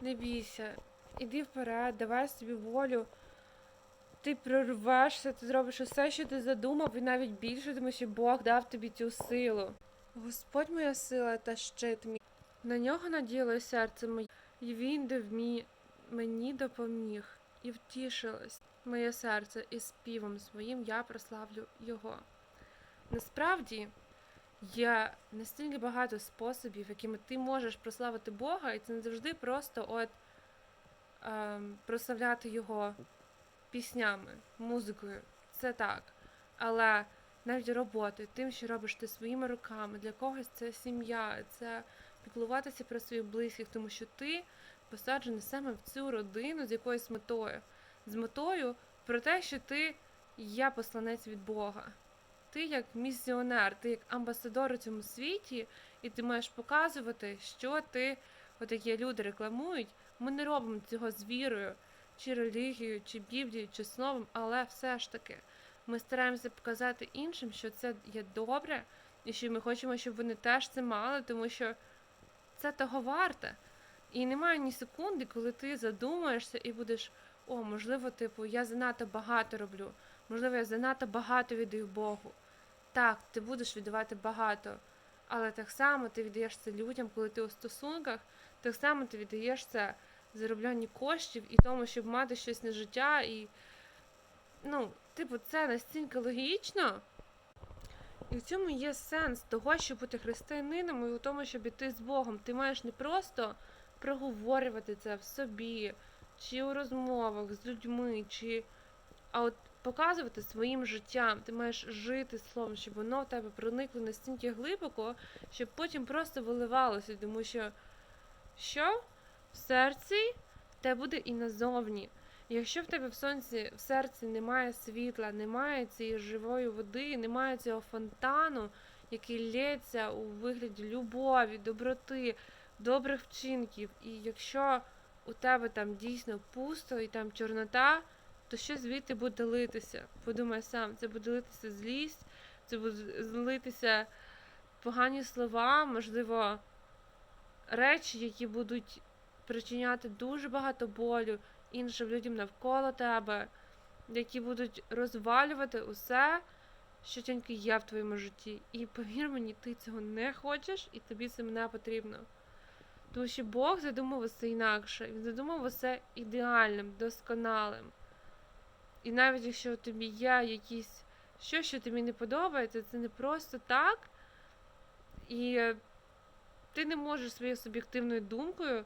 Не бійся. Іди вперед, давай собі волю. Ти прорвешся, ти зробиш усе, що ти задумав, і навіть більше, тому що Бог дав тобі цю силу. Господь моя сила та щит мій. На нього наділо серце моє, і він дав мені допоміг, і втішилось моє серце, і співом своїм я прославлю його. Насправді є настільки багато способів, якими ти можеш прославити Бога, і це не завжди просто от ем, прославляти його піснями, музикою. Це так. Але навіть роботи, тим, що робиш ти своїми руками, для когось це сім'я, це піклуватися про своїх близьких, тому що ти посаджений саме в цю родину з якоюсь метою. З метою про те, що ти я посланець від Бога. Ти як місіонер, ти як амбасадор у цьому світі, і ти маєш показувати, що ти, от як є люди рекламують, ми не робимо цього з вірою, чи релігією, чи біблією, чи словом, але все ж таки ми стараємося показати іншим, що це є добре, і що ми хочемо, щоб вони теж це мали, тому що це того варте. І немає ні секунди, коли ти задумаєшся і будеш, о, можливо, типу, я занадто багато роблю, можливо, я занадто багато віддаю Богу. Так, ти будеш віддавати багато, але так само ти віддаєш це людям, коли ти у стосунках, так само ти віддаєш це зароблянні коштів і тому, щоб мати щось на життя, і ну, типу, це настільки логічно. І в цьому є сенс того, щоб бути християнином, і у тому, щоб іти з Богом. Ти маєш не просто проговорювати це в собі, чи у розмовах з людьми, чи а от показувати своїм життям. Ти маєш жити словом, щоб воно в тебе проникло настільки глибоко, щоб потім просто виливалося, тому що що в серці те буде і назовні. Якщо в тебе в сонці в серці немає світла, немає цієї живої води, немає цього фонтану, який лється у вигляді любові, доброти, добрих вчинків, і якщо у тебе там дійсно пусто і там чорнота, то що звідти буде литися? Подумай сам, це буде литися злість, це буде литися погані слова, можливо, речі, які будуть причиняти дуже багато болю іншим людям навколо тебе, які будуть розвалювати усе, що тільки є в твоєму житті. І повір мені, ти цього не хочеш, і тобі це не потрібно. Тому що Бог задумав усе інакше. Він задумав усе ідеальним, досконалим. І навіть якщо тобі є якісь що, що тобі не подобається, це не просто так. І ти не можеш своєю суб'єктивною думкою